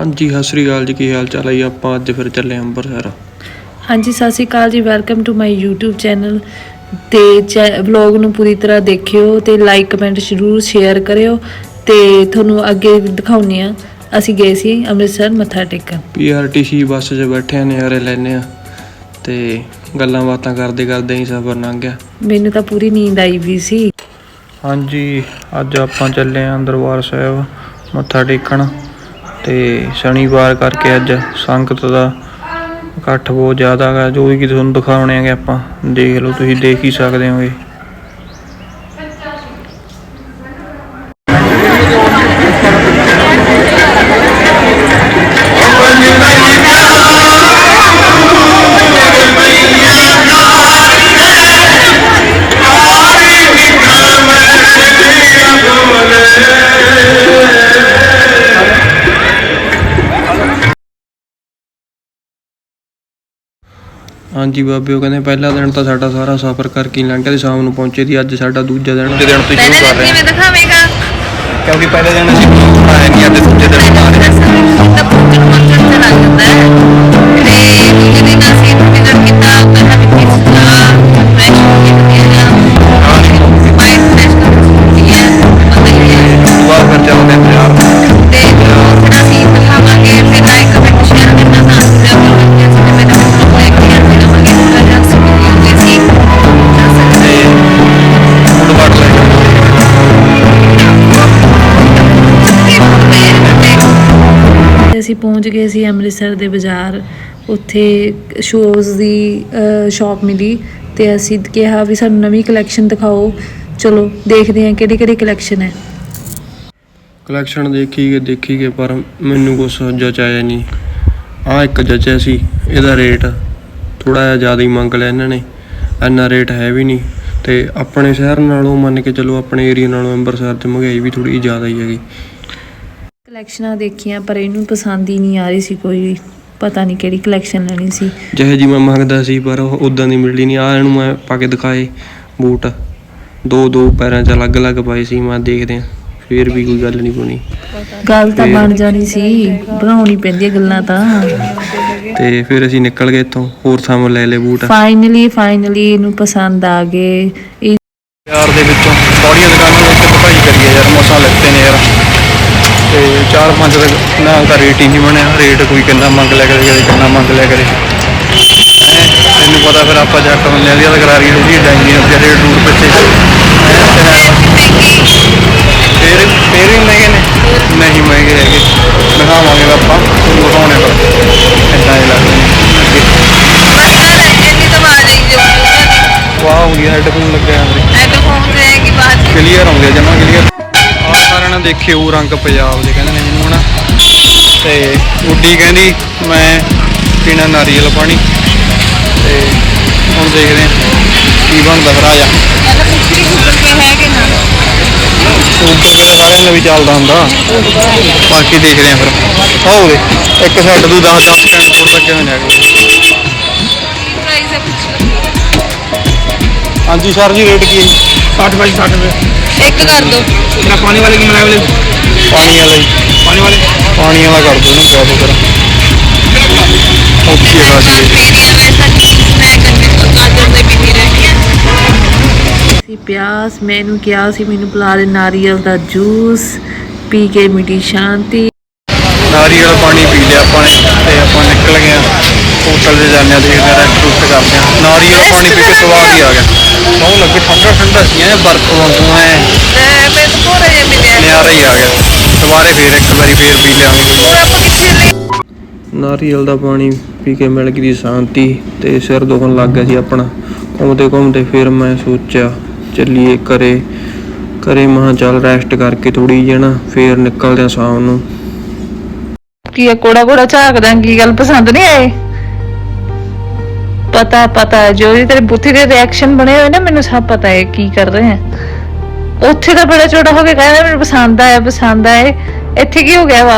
ਹਾਂਜੀ ਸਤਿ ਸ੍ਰੀ ਅਕਾਲ ਜੀ ਕੀ ਹਾਲ ਚਾਲ ਹੈ ਜੀ? ਆਪਾਂ ਅੱਜ ਫਿਰ ਚੱਲੇ ਅੰਮ੍ਰਿਤਸਰ। ਹਾਂਜੀ ਸਤਿ ਸ਼੍ਰੀ ਅਕਾਲ ਜੀ welcome to my YouTube channel. ਤੇ ਵਲੌਗ ਨੂੰ ਪੂਰੀ ਤਰ੍ਹਾਂ ਦੇਖਿਓ ਤੇ ਲਾਈਕ ਕਮੈਂਟ ਜ਼ਰੂਰ ਸ਼ੇਅਰ ਕਰਿਓ। ਤੇ ਤੁਹਾਨੂੰ ਅੱਗੇ ਦਿਖਾਉਣੀ ਆ ਅਸੀਂ ਗਏ ਸੀ ਅੰਮ੍ਰਿਤਸਰ ਮੱਥਾ ਟੇਕਣ। ਪੀਆਰਟੀਸੀ ਬੱਸ 'ਚ ਬੈਠੇ ਆ ਨਜ਼ਾਰੇ ਲੈਨੇ ਆ। ਤੇ ਗੱਲਾਂ ਬਾਤਾਂ ਕਰਦੇ ਕਰਦੇ ਹੀ ਸਫ਼ਰ ਲੰਘ ਗਿਆ। ਮੈਨੂੰ ਤਾਂ ਪੂਰੀ ਨੀਂਦ ਆਈ ਵੀ ਸੀ। ਹਾਂਜੀ ਅੱਜ ਆਪਾਂ ਚੱਲੇ ਆਂ ਦਰਬਾਰ ਸਾਹਿਬ ਮੱਥਾ ਟੇਕਣ। ਤੇ ਸ਼ਨੀਵਾਰ ਕਰਕੇ ਅੱਜ ਸੰਗਤ ਦਾ ਇਕੱਠ ਬਹੁਤ ਜ਼ਿਆਦਾ ਹੈਗਾ। ਜੋ ਵੀ ਕਿ ਤੁਹਾਨੂੰ ਦਿਖਾਉਣੇ ਆਗੇ ਆਪਾਂ, ਦੇਖ ਲਓ, ਤੁਸੀਂ ਦੇਖ ਹੀ ਸਕਦੇ ਹੋਗੇ। ਹਾਂਜੀ ਬਾਬੇ ਉਹ ਕਹਿੰਦੇ ਪਹਿਲਾ ਦਿਨ ਤਾਂ ਸਾਡਾ ਸਾਰਾ ਸਫ਼ਰ ਕਰਕੇ ਹੀ ਲੰਘ ਗਿਆ ਤੇ ਸ਼ਾਮ ਨੂੰ ਪਹੁੰਚੇ ਦੀ ਅੱਜ ਸਾਡਾ ਦੂਜਾ ਦਿਨ ਦੂਜੇ ਦਿਨ ਤੋਂ ਸ਼ੁਰੂ ਕਰ ਰਹੇ ਹਾਂ। ਦਿਖਾਵੇਂਗਾ? ਕਿਉਂਕਿ ਪਹਿਲੇ ਦਿਨ ਅਸੀਂ ਆਏ ਨਹੀਂ ਅੱਜ ਦੂਜੇ ਦਿਨ ਆ ਰਹੇ ਹਾਂ। ਤਾਂ ਪੂਜਨ ਮੰਤਰ ਤੇ ਲੱਗ ਜਾਂਦਾ ਹੈ। ਅਸੀਂ ਪਹੁੰਚ ਗਏ ਸੀ ਅੰਮ੍ਰਿਤਸਰ ਦੇ ਬਾਜ਼ਾਰ। ਉੱਥੇ ਸ਼ੋਜ਼ ਦੀ ਸ਼ਾਪ ਮਿਲੀ ਤੇ ਅਸੀਂ ਕਿਹਾ ਵੀ ਸਾਨੂੰ ਨਵੀਂ ਕਲੈਕਸ਼ਨ ਦਿਖਾਓ। ਚਲੋ, ਦੇਖਦੇ ਹਾਂ ਕਿਹੜੀ ਕਿਹੜੀ ਕਲੈਕਸ਼ਨ ਹੈ। ਕਲੈਕਸ਼ਨ ਦੇਖੀ ਗਏ ਦੇਖੀ ਗਏ, ਪਰ ਮੈਨੂੰ ਕੁਛ ਜਚਾਇਆ ਨਹੀਂ। ਆ ਇੱਕ ਜਚਿਆ ਸੀ, ਇਹਦਾ ਰੇਟ ਥੋੜਾ ਜਿਹਾ ਜ਼ਿਆਦਾ ਹੀ ਮੰਗ ਲਿਆ ਇਹਨਾਂ ਨੇ। ਇੰਨਾ ਰੇਟ ਹੈ ਵੀ ਨਹੀਂ ਤੇ ਆਪਣੇ ਸ਼ਹਿਰ ਨਾਲੋਂ ਮੰਨ ਕੇ ਚਲੋ, ਆਪਣੇ ਏਰੀਆ ਨਾਲੋਂ ਅੰਮ੍ਰਿਤਸਰ 'ਚ ਮਹਿੰਗਾਈ ਵੀ ਥੋੜੀ ਜ਼ਿਆਦਾ ਹੀ ਹੈਗੀ। ਕਲੈਕਸ਼ਨਾਂ ਦੇਖੀਆਂ ਪਰ ਇਹਨੂੰ ਪਸੰਦ ਹੀ ਨਹੀਂ ਆ ਰਹੀ ਸੀ ਕੋਈ ਵੀ। ਪਤਾ ਨਹੀਂ ਕਿਹੜੀ ਕਲੈਕਸ਼ਨ ਲੈਣੀ ਸੀ। ਜਿਹੇ ਜੀ ਮੈਂ ਮੰਗਦਾ ਸੀ ਪਰ ਉਹ ਉਦਾਂ ਦੀ ਮਿਲਦੀ ਨਹੀਂ। ਆ ਇਹਨੂੰ ਮੈਂ ਪਾ ਕੇ ਦਿਖਾਏ ਬੂਟ। ਦੋ ਦੋ ਪੈਰਾਂ 'ਚ ਅਲੱਗ-ਅਲੱਗ ਪਾਏ ਸੀ। ਮੈਂ ਦੇਖਦੇ ਆ ਫੇਰ ਵੀ ਕੋਈ ਗੱਲ ਨਹੀਂ ਬਣੀ। ਗੱਲ ਤਾਂ ਬਣ ਜਾਣੀ ਸੀ। ਬਣਾਉਣੀ ਪੈਂਦੀ ਹੈ ਗੱਲਾਂ ਤਾਂ। ਤੇ ਫਿਰ ਅਸੀਂ ਨਿਕਲ ਗਏ ਇੱਥੋਂ। ਹੋਰ ਥਾਂ ਲੈ ਲਏ ਬੂਟ। ਫਾਈਨਲੀ ਫਾਈਨਲੀ ਇਹਨੂੰ ਪਸੰਦ ਆ ਗਏ। ਇਹ ਯਾਰ ਦੇ ਵਿੱਚੋਂ ਬੜੀਆਂ ਦੁਕਾਨਾਂ ਦੇ ਵਿੱਚ ਭਕਾਈ ਕਰੀਏ ਯਾਰ। ਮਸਾਂ ਲੈਤੇ ਨੇ ਯਾਰ। ਤੇ ਚਾਰ ਪੰਜ ਦਾ ਨਾਲ ਤਾਂ ਰੇਟ ਹੀ ਨਹੀਂ ਬਣਿਆ। ਰੇਟ ਕੋਈ ਕਿੰਨਾ ਮੰਗ ਲਿਆ ਕਰੇ ਕਦੇ ਕਿੰਨਾ ਮੰਗ ਲਿਆ ਕਰੇ। ਹੈਂ, ਤੈਨੂੰ ਪਤਾ ਫਿਰ ਆਪਾਂ ਜੱਟ ਬੰਦਿਆਂ ਦੀ ਤਕਰਾਰੀ ਜਿਹੜੀ ਡਾਂਗੀ ਹੁੰਦੀ ਆ ਰੇਟ ਪਿੱਛੇ। ਹੈਂ, ਤੇ ਫਿਰ ਫਿਰ ਵੀ ਮਹਿੰਗੇ ਨੇ? ਨਹੀਂ ਮਹਿੰਗੇ ਹੈਗੇ। ਦਿਖਾਵਾਂਗੇ ਤਾਂ ਆਪਾਂ ਤੁਹਾਨੂੰ ਦਿਖਾਉਣੇ ਪਰ ਇੰਨਾ ਹੀ ਲੱਗਦਾ ਤਾਂ ਬਾਤ ਵਾਹ ਹੋ ਗਿਆ ਹੈਡਫੋਨ ਲੱਗਿਆ ਅੰਦਰੇ ਹੈਡਫੋਨ ਜਾਏਗੀ ਬਾਅਦ ਕਲੀਅਰ ਆਉਂਦੇ ਜਮਾ ਕਲੀਅਰ ਦੇਖੇ ਉਹ ਰੰਗ ਪੰਜਾਬ ਦੇ ਕਹਿੰਦੇ ਨੇ ਜਿਹਨੂੰ ਹਨਾ। ਤੇ ਉੱਡੀ ਕਹਿੰਦੀ ਮੈਂ ਪੀਣਾ ਨਾਰੀਅਲ ਪਾਣੀ। ਤੇ ਹੁਣ ਦੇਖਦੇ ਹਾਂ ਕੀ ਬਣਦਾ ਫਿਰ ਆ ਜਾ ਪਹਿਲਾਂ ਸਾਰਿਆਂ ਦਾ ਵੀ ਚੱਲਦਾ ਹੁੰਦਾ। ਬਾਕੀ ਦੇਖਦੇ ਹਾਂ ਫਿਰ। ਆਓ ਉਰੇ ਇੱਕ ਸਾਈਡ ਤੋਂ 10 10 ਸਟੈਂਡ ਕੋਲ ਲੱਗੇ ਹੋਏ ਨੇ ਪ੍ਰਾਈਸ ਹਾਂਜੀ ਸਰ ਜੀ ਰੇਟ ਕੀ ਹੈ 60 ਬਾਈ 60 ਰੁਪਏ। ਇੱਕ ਕਰ ਦੋ। ਜਿਹੜਾ ਪਾਣੀ ਵਾਲੇ ਕੀ ਮਲਾਇਆ ਵਾਲੇ ਪਾਣੀ ਵਾਲਾ। ਪਾਣੀ ਵਾਲੇ? ਪਾਣੀ ਵਾਲਾ ਕਰ ਦੋ ਨਾ ਕਿਆ ਤੋਂ ਕਰ ਔਖੀ ਹੈ ਪਿਆਸ ਮੈਨੂੰ ਕਿਹਾ ਸੀ ਮੈਨੂੰ ਪਿਲਾ ਦੇ ਨਾਰੀਅਲ ਦਾ ਜੂਸ ਪੀ ਕੇ ਮਿੱਟੀ ਸ਼ਾਂਤੀ। ਨਾਰੀਅਲ ਪਾਣੀ ਪੀ ਲਿਆ ਆਪਾਂ ਨੇ ਤੇ ਆਪਾਂ ਨਿਕਲ ਗਏ ਹੋਟਲ ਦੇ ਜਾਂਦੇ ਆ ਦੇਖਦੇ ਆ ਰੈਸਟ ਰੁਸਟ ਕਰਦੇ ਆ। ਨਾਰੀਅਲ ਪਾਣੀ ਪੀ ਕੇ ਸਵਾਦ ਹੀ ਆ ਗਿਆ। ਬਹੁਤ ਲੱਗੇ ਠੰਡਾ ਠੰਡਾ ਸੀ ਐ ਬਰਫ਼ ਵਾਂਗੂ ਐ। ਮੈਨੂੰ ਥੋੜਾ ਜਿਹਾ ਮਿਲਿਆ ਨਿਆਰਾ ਹੀ ਆ ਗਿਆ ਦੁਬਾਰੇ ਫੇਰ ਇੱਕ ਵਾਰੀ ਫੇਰ ਪੀ ਲਿਆਂਗੇ। ਹੁਣ ਆਪਾਂ ਕਿੱਥੇ ਲਈ ਨਾਰੀਅਲ ਦਾ ਪਾਣੀ ਪੀ ਕੇ ਮਿਲ ਗਈ ਦੀ ਸ਼ਾਂਤੀ ਤੇ ਸਿਰ ਦੁਖਣ ਲੱਗ ਗਿਆ ਸੀ ਆਪਣਾ। ਘੁੰਮਦੇ ਘੁੰਮਦੇ ਫਿਰ ਮੈਂ ਸੋਚਿਆ ਚੱਲੀਏ ਕਰੇ ਕਰੇ ਮਹਾਂ ਚੱਲ ਰੈਸਟ ਕਰਕੇ ਥੋੜੀ ਜਿਹੀ ਨਾ ਫੇਰ ਨਿਕਲਦੇ ਆ ਸ਼ਾਮ ਨੂੰ। ਕੀ ਕੋੜਾ ਕੋੜਾ ਝਾਕਦਾ ਕੀ ਗੱਲ ਪਸੰਦ ਨਹੀਂ ਆਏ? ਪਤਾ ਪਤਾ ਜੋ ਵੀ ਤੇਰੇ ਬੁੱਥੀ ਦੇ ਰਿਐਕਸ਼ਨ ਬਣੇ ਹੋਏ ਨਾ ਮੈਨੂੰ ਸਭ ਪਤਾ ਹੈ ਕੀ ਕਰ ਰਹੇ ਹੈ ਉੱਥੇ ਤਾਂ ਬੜਾ ਛੋਟਾ ਹੋ ਕੇ ਕਹਿੰਦਾ ਮੈਨੂੰ ਪਸੰਦ ਆਇਆ ਪਸੰਦ ਆਏ ਇੱਥੇ ਕੀ ਹੋ ਗਿਆ ਵਾ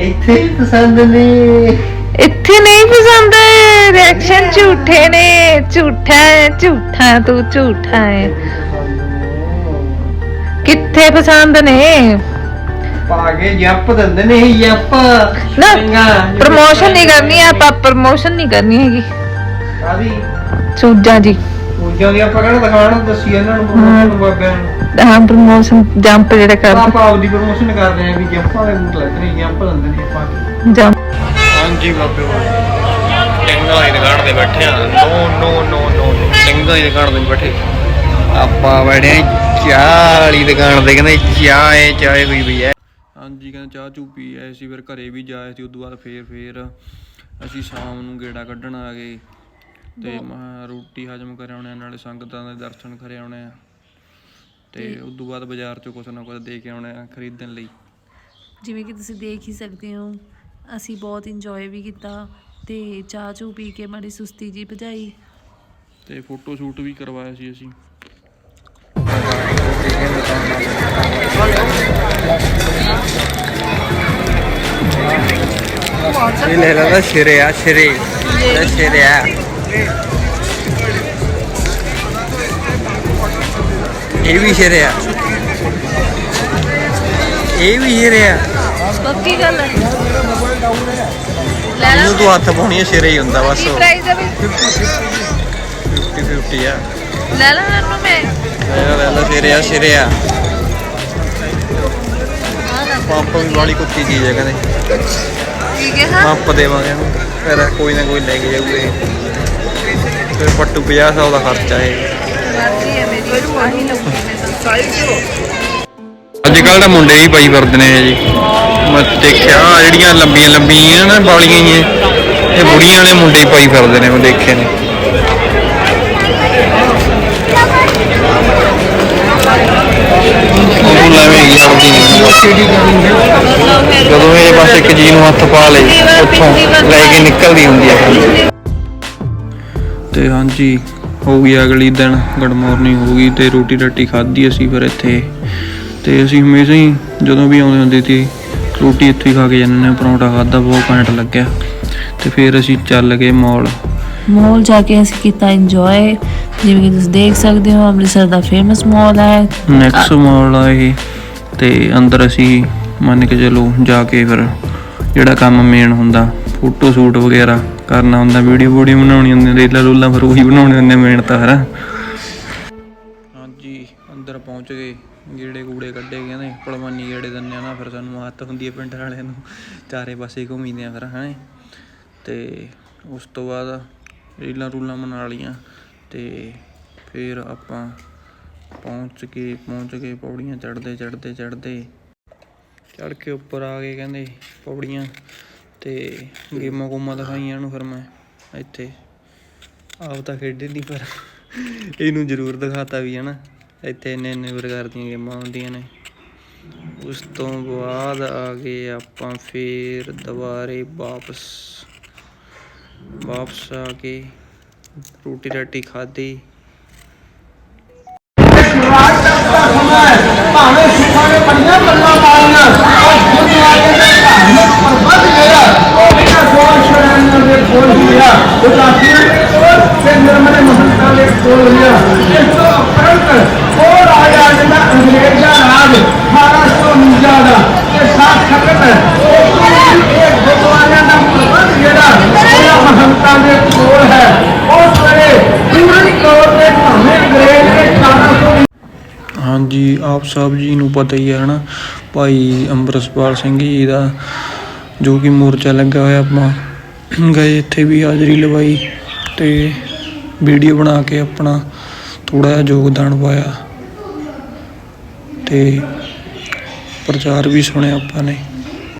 ਇੱਥੇ ਪਸੰਦ ਨੇ ਇੱਥੇ ਨਹੀਂ ਪਸੰਦ ਰਿਐਕਸ਼ਨ ਝੂਠੇ ਨੇ ਝੂਠਾ ਹੈ ਝੂਠਾ ਤੂੰ ਝੂਠਾ ਹੈ ਕਿੱਥੇ ਪਸੰਦ ਨੇ ਪਾ ਕੇ ਜੱਪ ਦਿੰਦੇ ਨੇ ਇਹ ਜੱਪ। ਨਾ ਚੰਗਾ, ਪ੍ਰਮੋਸ਼ਨ ਨਹੀਂ ਕਰਨੀ ਆਪਾਂ ਪ੍ਰਮੋਸ਼ਨ ਨਹੀਂ ਕਰਨੀ ਹੈਗੀ। ਕਾਹਦੀ? ਸੂਜਾਂ ਜੀ ਪੂਜਾ ਦੀ ਆਪਾਂ ਕਿਹੜਾ ਦਿਖਾਣ ਦੱਸੀ ਇਹਨਾਂ ਨੂੰ ਪ੍ਰਮੋਸ਼ਨ ਬਾਬਿਆਂ ਨੂੰ। ਹਾਂ ਪ੍ਰਮੋਸ਼ਨ ਜੰਪ ਜਿਹੜਾ ਕਰਦੇ। ਆਪਾਂ ਆਪਦੀ ਪ੍ਰਮੋਸ਼ਨ ਕਰਦੇ ਆਂ ਵੀ ਜੱਪ ਵਾਲੇ ਬੂਟ ਲੱਗਣੇ ਜੱਪ ਦਿੰਦੇ ਨੇ ਆਪਾਂ। ਜੰਪ ਹਾਂਜੀ ਬਾਬੇ ਸਿੰਘਾਂ ਦੀ ਦੁਕਾਨ ਤੇ ਬੈਠੇ ਆ ਨੋ ਨੋ ਨੋ ਨੋ ਸਿੰਘਾਂ ਦੀ ਦੁਕਾਨ ਤੇ ਬੈਠੇ। ਆਪਾਂ ਬੈਠੇ ਆਂ ਚਾਹ ਵਾਲੀ ਦੁਕਾਨ ਤੇ ਕਹਿੰਦੇ ਚਾਹ ਏ ਚਾਹ ਹੋਈ ਵੀ ਹੈ। ਹਾਂਜੀ ਕਹਿੰਦੇ ਚਾਹ ਚੂ ਪੀ ਆਏ ਸੀ ਫਿਰ ਘਰੇ ਵੀ ਜਾਏ ਸੀ ਉਦੋਂ ਬਾਅਦ ਫੇਰ ਫੇਰ ਅਸੀਂ ਸ਼ਾਮ ਨੂੰ ਗੇੜਾ ਕੱਢਣ ਆ ਗਏ ਤੇ ਮੈਂ ਰੋਟੀ ਹਜਮ ਕਰ ਆਉਣੇ ਆ, ਨਾਲੇ ਸੰਗਤਾਂ ਦੇ ਦਰਸ਼ਨ ਕਰ ਆਉਣੇ ਆ। ਤੇ ਉਦੋਂ ਬਾਅਦ ਬਾਜ਼ਾਰ ਚੋਂ ਕੁਛ ਨਾ ਕੁਛ ਦੇ ਕੇ ਆਉਣੇ ਆ ਖਰੀਦਣ ਲਈ। ਜਿਵੇਂ ਕਿ ਤੁਸੀਂ ਦੇਖ ਹੀ ਸਕਦੇ ਹੋ ਅਸੀਂ ਬਹੁਤ ਇੰਜੋਏ ਵੀ ਕੀਤਾ ਤੇ ਚਾਹ ਚੂ ਪੀ ਕੇ ਮਾੜੀ ਸੁਸਤੀ ਜੀ ਭਜਾਈ। ਤੇ ਫੋਟੋ ਸ਼ੂਟ ਵੀ ਕਰਵਾਇਆ ਸੀ ਅਸੀਂ। ਇਹ ਲੈ ਲਾ ਸ਼ਿਰੇ ਆ ਸ਼ਿਰੇ। ਇਹ ਸ਼ਿਰੇ ਆ। ਇਹ ਵੀ ਸ਼ਿਰੇ ਆ। ਇਹ ਵੀ ਸ਼ਿਰੇ ਆ। ਪੱਕੀ ਗੱਲ ਹੈ। ਲੈ ਇਹਨੂੰ ਤੂੰ ਹੱਥ ਪਾਉਣੀ ਹੈ ਸ਼ਿਰੇ ਹੀ ਹੁੰਦਾ ਬਸ। ਪ੍ਰਾਈਸ ਹੈ ਵੀ? 50 50 ਆ। ਲੈ ਲਾ ਮੈਨੂੰ ਮੈਂ। ਲੈ ਲੈ ਲੈ ਸ਼ਿਰੇ ਆ ਸ਼ਿਰੇ ਆ। ਪੰਪ ਵੀ ਵਾਲੀ ਕੁੱਤੀ ਚੀਜ਼ ਹੈ ਕਹਿੰਦੇ। ਕੀ ਕਿਹਾ ਪੰਪ ਦੇਵਾਂਗੇ ਇਹਨੂੰ ਫਿਰ ਕੋਈ ਨਾ ਕੋਈ ਲੈ ਕੇ ਜਾਊਗੇ ਫਿਰ ਪੱਟੂ 50 100 ਦਾ ਖਰਚਾ ਹੈ ਮਰਜ਼ੀ ਹੈ ਮੇਰੀ ਆਹੀ ਲਊਗੀ ਮੈਂ ਤਾਂ। ਅੱਜ ਕੱਲ ਤਾਂ ਮੁੰਡੇ ਹੀ ਪਾਈ ਫਿਰਦੇ ਨੇ ਜੀ। ਮੈਂ ਦੇਖਿਆ ਆਹ ਜਿਹੜੀਆਂ ਲੰਬੀਆਂ ਲੰਬੀਆਂ ਨਾ ਬਾਲੀਆਂ ਹੀ ਇਹ ਬੁੜੀਆਂ ਵਾਲੇ ਮੁੰਡੇ ਹੀ ਪਾਈ ਫਿਰਦੇ ਨੇ ਮੈਂ ਦੇਖੇ ਨੇ। ਉਹ ਲੈਵੇਂ ਹੀ। ਆਪਦੀ ਜਦੋਂ ਇਹ ਬਸ ਇੱਕ ਜੀ ਨੂੰ ਹੱਥ ਪਾ ਲੇ ਉੱਥੋਂ ਲੈ ਕੇ ਨਿਕਲਦੀ ਹੁੰਦੀ ਹੈ ਤੇ ਹਾਂਜੀ ਹੋ ਗਿਆ ਅਗਲੀ ਦਿਨ ਗੁੱਡ ਮਾਰਨਿੰਗ ਹੋ ਗਈ ਤੇ ਰੋਟੀ ਰੱਟੀ ਖਾਧੀ ਅਸੀਂ ਫਿਰ ਇੱਥੇ। ਤੇ ਅਸੀਂ ਹਮੇਸ਼ਾ ਹੀ ਜਦੋਂ ਵੀ ਆਉਂਦੇ ਹੁੰਦੇ ਸੀ ਰੋਟੀ ਇੱਥੇ ਹੀ ਖਾ ਕੇ ਜਾਂਦੇ ਨੇ ਪਰੌਂਠਾ ਖਾਦਾ ਬਹੁਤ ਘੈਂਟ ਲੱਗਿਆ। ਤੇ ਫਿਰ ਅਸੀਂ ਚੱਲ ਗਏ ਮਾਲ। ਮੋਲ ਜਾ ਕੇ ਅਸੀਂ ਕੀਤਾ ਇੰਜੋਏ ਜਿਵੇਂ ਕਿ ਤੁਸੀਂ ਦੇਖ ਸਕਦੇ ਹੋ ਅੰਮ੍ਰਿਤਸਰ ਦਾ ਫੇਮਸ ਮਾਲ ਹੈ। ਨੈਕਸਟ ਮਾਲ ਇਹ ਤੇ ਅੰਦਰ ਅਸੀਂ ਮੰਨ ਕੇ ਚਲੋ ਜਾ ਕੇ ਫਿਰ ਜਿਹੜਾ ਕੰਮ ਮੇਨ ਹੁੰਦਾ ਫੋਟੋ ਸ਼ੂਟ ਵਗੈਰਾ ਕਰਨਾ ਹੁੰਦਾ ਵੀਡੀਓ ਵੀਡੀਓ ਬਣਾਉਣੀ ਹੁੰਦੀ, ਰੀਲਾਂ ਰੂਲਾਂ ਫਿਰ ਉਹੀ ਬਣਾਉਣੇ ਹੁੰਦੇ ਮੇਨ ਤਾਂ ਹਰ ਹਾਂਜੀ, ਅੰਦਰ ਪਹੁੰਚ ਗਏ। ਗੇੜੇ ਗੂੜੇ ਕੱਢੇ ਕਹਿੰਦੇ ਪਲਵਾਨੀ ਗੇੜੇ ਦਿੰਦੇ ਆ ਨਾ, ਫਿਰ ਸਾਨੂੰ ਆਦਤ ਹੁੰਦੀ ਹੈ ਪਿੰਡ ਵਾਲਿਆਂ ਨੂੰ, ਚਾਰੇ ਪਾਸੇ ਘੁੰਮੀਦੇ ਆ ਫਿਰ ਹੈ ਤੇ ਉਸ ਤੋਂ ਬਾਅਦ ਰੀਲਾਂ ਰੂਲਾਂ ਬਣਾ ਲੀਆਂ ਤੇ ਫਿਰ ਆਪਾਂ ਪਹੁੰਚ ਕੇ ਪਹੁੰਚ ਕੇ ਪੌੜੀਆਂ ਚੜਦੇ ਚੜਦੇ ਚੜਦੇ ਚੜ ਕੇ ਉੱਪਰ ਆ ਗਏ ਕਹਿੰਦੇ ਪੌੜੀਆਂ ਤੇ ਗੇਮਾਂ ਗੂਮਾਂ ਦਿਖਾਈਆਂ ਇਹਨੂੰ ਫਿਰ ਮੈਂ ਇੱਥੇ। ਆਪ ਤਾਂ ਖੇਡੇ ਨਹੀਂ ਪਰ ਇਹਨੂੰ ਜ਼ਰੂਰ ਦਿਖਾਤਾ ਵੀ ਹੈ ਨਾ ਇੱਥੇ ਇੰਨੇ ਇੰਨੇ ਪ੍ਰਕਾਰ ਦੀਆਂ ਗੇਮਾਂ ਹੁੰਦੀਆਂ ਨੇ। ਉਸ ਤੋਂ ਬਾਅਦ ਆ ਗਏ ਆਪਾਂ ਫੇਰ ਦੁਬਾਰੇ ਵਾਪਸ। ਵਾਪਸ ਆ ਕੇ ਰੋਟੀ ਰਾਟੀ ਖਾਧੀ। ਭਾਵੇਂ ਸੁੱਖਾਂ ਨੇ ਬੜੀਆਂ ਗੱਲਾਂ ਮਾਰੀਆਂ। ਹਾਂਜੀ ਆਪ ਸਾਹਿਬ ਜੀ ਨੂੰ ਪਤਾ ਹੀ ਹੈ ਹਨਾ? ਭਾਈ ਅੰਮ੍ਰਿਤਪਾਲ ਸਿੰਘ ਜੀ ਦਾ, ਜੋ ਕਿ ਮੋਰਚਾ ਲੱਗਾ ਹੋਇਆ ਆਪਾਂ ਗਏ ਇੱਥੇ ਵੀ ਹਾਜ਼ਰੀ ਲਵਾਈ ਤੇ ਵੀਡੀਓ ਬਣਾ ਕੇ ਆਪਣਾ ਥੋੜਾ ਜਿਹਾ ਯੋਗਦਾਨ ਪਾਇਆ ਤੇ ਪ੍ਰਚਾਰ ਵੀ ਸੁਣਿਆ ਆਪਾਂ ਨੇ।